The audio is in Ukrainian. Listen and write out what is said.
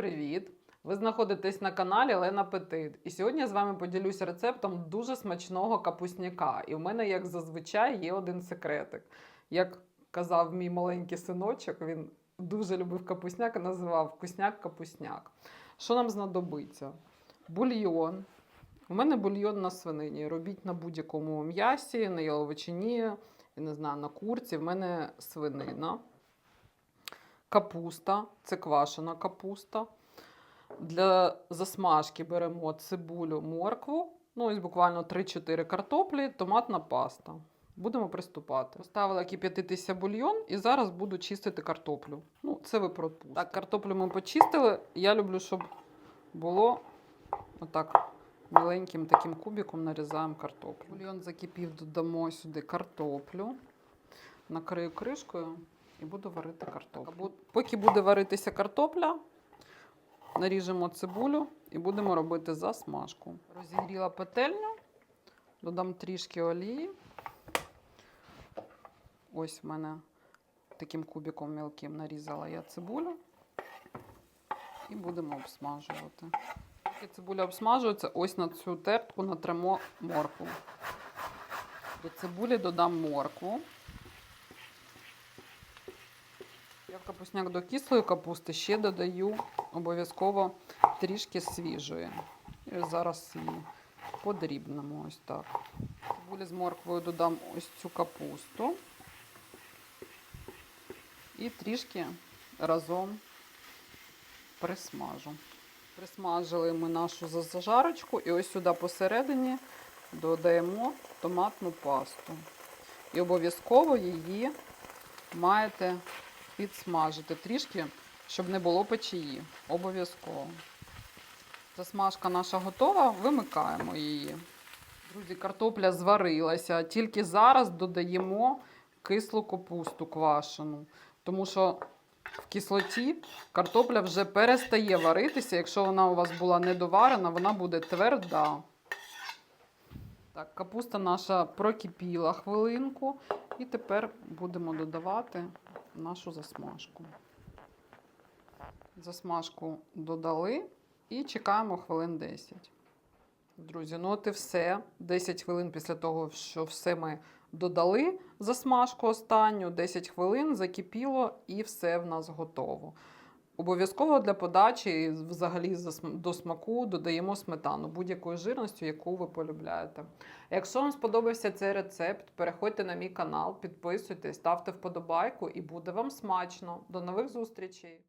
привіт! Ви знаходитесь на каналі Лена Петит. І сьогодні я з вами поділюся рецептом дуже смачного капусняка. І в мене, як зазвичай, є один секретик. Як казав мій маленький синочок, він дуже любив капусняк і називав вкусняк-капусняк. Що нам знадобиться? Бульйон. У мене бульйон на свинині. Робіть на будь-якому м'ясі, на яловичині, я не знаю, на курці. В мене свинина. Капуста, це квашена капуста. Для засмажки беремо цибулю, моркву, ну ось буквально 3-4 картоплі, томатна паста. Будемо приступати. Поставила кип'ятитися бульйон і зараз буду чистити картоплю. Ну, це ви пропустите. Так, картоплю ми почистили. Я люблю, щоб було отак міленьким таким кубиком нарізаємо картоплю. Бульйон закипів, додамо сюди картоплю. Накрию кришкою і буду варити картоплю. Поки буде варитися картопля, наріжемо цибулю і будемо робити засмажку. Розігріла петельню, додам трішки олії. Ось в мене таким кубиком мілким нарізала я цибулю. І будемо обсмажувати. Поки цибуля обсмажується, ось на цю тертку натремо моркву. До цибулі додам моркву. Я в капусняк до кислої капусти ще додаю обов'язково трішки свіжої. І зараз її подрібнемо ось так. Цибулі з морквою додам ось цю капусту. І трішки разом присмажу. Присмажили ми нашу за- зажарочку і ось сюди посередині додаємо томатну пасту. І обов'язково її маєте підсмажити трішки, щоб не було печії. Обов'язково. Засмажка наша готова, вимикаємо її. Друзі, картопля зварилася. Тільки зараз додаємо кислу капусту квашену. Тому що в кислоті картопля вже перестає варитися. Якщо вона у вас була недоварена, вона буде тверда. Так, капуста наша прокипіла хвилинку. І тепер будемо додавати нашу засмажку. Засмажку додали і чекаємо хвилин 10. Друзі, ну от і все. 10 хвилин після того, що все ми додали засмажку останню, 10 хвилин закипіло і все в нас готово. Обов'язково для подачі взагалі до смаку додаємо сметану будь-якою жирністю, яку ви полюбляєте. Якщо вам сподобався цей рецепт, переходьте на мій канал, підписуйтесь, ставте вподобайку і буде вам смачно. До нових зустрічей!